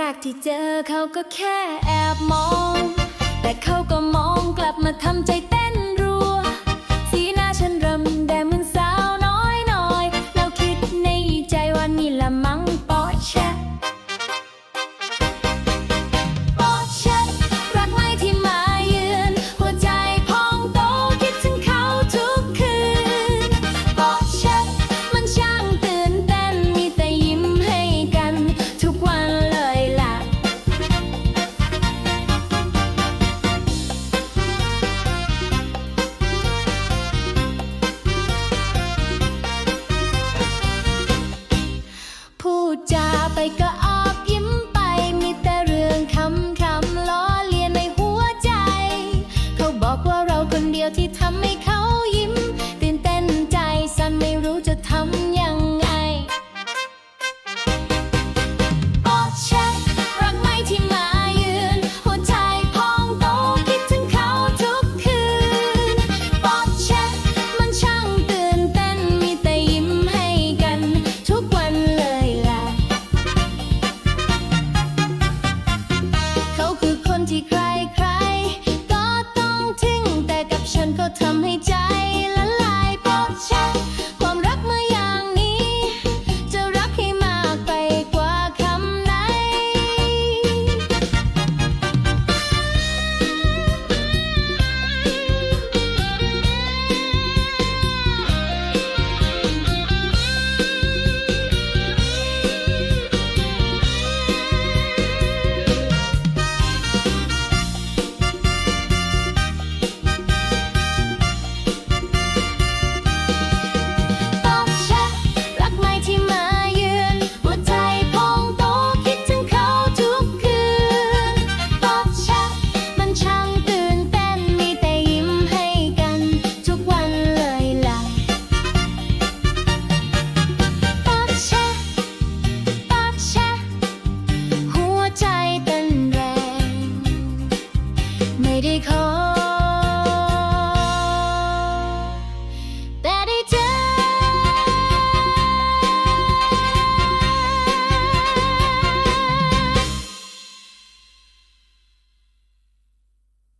แรกที่เจอเขาก็แค่แอบมอง ไปก็ made it cold.